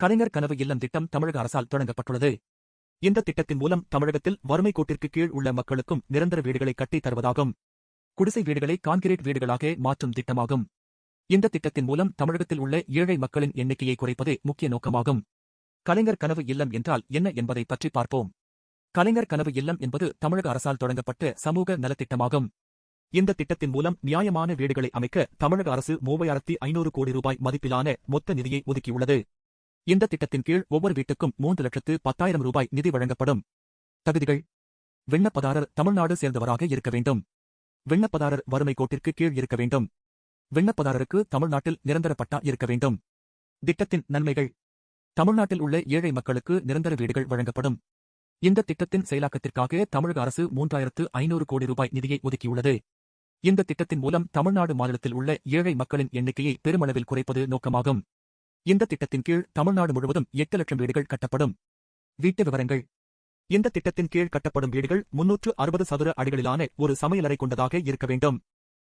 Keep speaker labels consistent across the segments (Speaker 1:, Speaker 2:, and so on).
Speaker 1: கலைஞர் கனவு இல்லம் திட்டம் தமிழக அரசால் தொடங்கப்பட்டுள்ளது. இந்த திட்டத்தின் மூலம் தமிழகத்தில் வறுமை கோட்டிற்கு கீழ் உள்ள மக்களுக்கும் நிரந்தர வீடுகளை கட்டித் தருவதாகும். குடிசை வீடுகளை கான்கிரீட் வீடுகளாக மாற்றும் திட்டமாகும். இந்த திட்டத்தின் மூலம் தமிழகத்தில் உள்ள ஏழை மக்களின் எண்ணிக்கையை குறைப்பதே முக்கிய நோக்கமாகும். கலைஞர் கனவு இல்லம் என்றால் என்ன என்பதை பற்றி பார்ப்போம். கலைஞர் கனவு இல்லம் என்பது தமிழக அரசால் தொடங்கப்பட்ட சமூக நலத்திட்டமாகும். இந்த திட்டத்தின் மூலம் நியாயமான வீடுகளை அமைக்க தமிழக அரசு மூவாயிரத்தி ஐநூறு கோடி ரூபாய் மதிப்பிலான மொத்த நிதியை ஒதுக்கியுள்ளது. இந்த திட்டத்தின் கீழ் ஒவ்வொரு வீட்டுக்கும் மூன்று லட்சத்து பத்தாயிரம் ரூபாய் நிதி வழங்கப்படும். தகுதிகள். விண்ணப்பதாரர் தமிழ்நாடு சேர்ந்தவராக இருக்க வேண்டும். விண்ணப்பதாரர் வறுமை கோட்டிற்கு கீழ் இருக்க வேண்டும். விண்ணப்பதாரருக்கு தமிழ்நாட்டில் நிரந்தர பட்டா இருக்க வேண்டும். திட்டத்தின் நன்மைகள். தமிழ்நாட்டில் உள்ள ஏழை மக்களுக்கு நிரந்தர வீடுகள் வழங்கப்படும். இந்த திட்டத்தின் செயலாக்கத்திற்காக தமிழக அரசு மூன்றாயிரத்து ஐநூறு கோடி ரூபாய் நிதியை ஒதுக்கியுள்ளது. இந்த திட்டத்தின் மூலம் தமிழ்நாடு மாநிலத்தில் உள்ள ஏழை மக்களின் எண்ணிக்கையை பெருமளவில் குறைப்பது நோக்கமாகும். இந்த திட்டத்தின் கீழ் தமிழ்நாடு முழுவதும் எட்டு லட்சம் வீடுகள் கட்டப்படும். வீட்டு விவரங்கள். இந்த திட்டத்தின் கீழ் கட்டப்படும் வீடுகள் முன்னூற்று அறுபது சதுர அடிகளிலான ஒரு சமையலறை கொண்டதாக இருக்க வேண்டும்.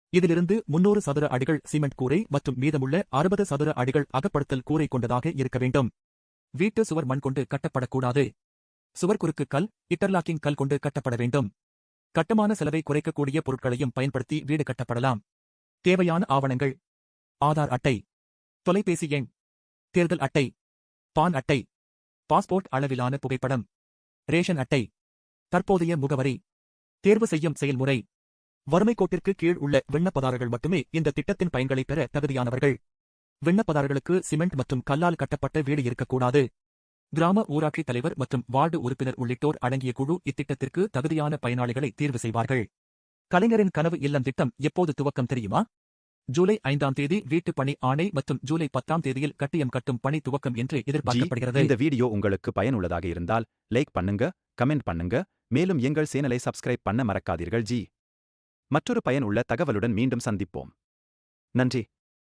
Speaker 1: இதிலிருந்து முன்னூறு சதுர அடிகள் சிமெண்ட் கூரை மற்றும் மீதமுள்ள அறுபது சதுர அடிகள் அகப்படுத்தல் கூரை கொண்டதாக இருக்க வேண்டும். வீட்டு சுவர் மண் கொண்டு கட்டப்படக்கூடாது. சுவர் குறுக்கு கல் இட்டர்லாக்கிங் கல் கொண்டு கட்டப்பட வேண்டும். கட்டுமான செலவை குறைக்கக்கூடிய பொருட்களையும் பயன்படுத்தி வீடு கட்டப்படலாம். தேவையான ஆவணங்கள். ஆதார் அட்டை. தொலைபேசி எண் தேர்தல் அட்டை. பான் அட்டை. பாஸ்போர்ட் அளவிலான புகைப்படம். ரேஷன் அட்டை. தற்போதைய முகவரி. தேர்வு செய்யும் செயல்முறை. வறுமை கோட்டிற்கு கீழ் உள்ள விண்ணப்பதாரர்கள் மட்டுமே இந்த திட்டத்தின் பயன்களை பெற தகுதியானவர்கள். விண்ணப்பதாரர்களுக்கு சிமெண்ட் மற்றும் கல்லால் கட்டப்பட்ட வீடு இருக்கக்கூடாது. கிராம ஊராட்சி தலைவர் மற்றும் வார்டு உறுப்பினர் உள்ளிட்டோர் அடங்கிய குழு இத்திட்டத்திற்கு தகுதியான பயனாளிகளை தேர்வு செய்வார்கள். கலைஞரின் கனவு இல்லம் திட்டம் எப்போது துவக்கம் தெரியுமா? ஜூலை ஐந்தாம் தேதி வீட்டு பணி ஆணை மற்றும் ஜூலை பத்தாம் தேதியில் கட்டியம் கட்டும் பணி துவக்கம் என்று எதிர்பார்க்கப்படுகிறது.
Speaker 2: இந்த வீடியோ உங்களுக்கு பயனுள்ளதாக இருந்தால் லைக் பண்ணுங்க கமெண்ட் பண்ணுங்க மேலும் எங்கள் சேனலை சப்ஸ்கிரைப் பண்ண மறக்காதீர்கள் ஜி. மற்றொரு பயனுள்ள தகவலுடன் மீண்டும் சந்திப்போம். நன்றி.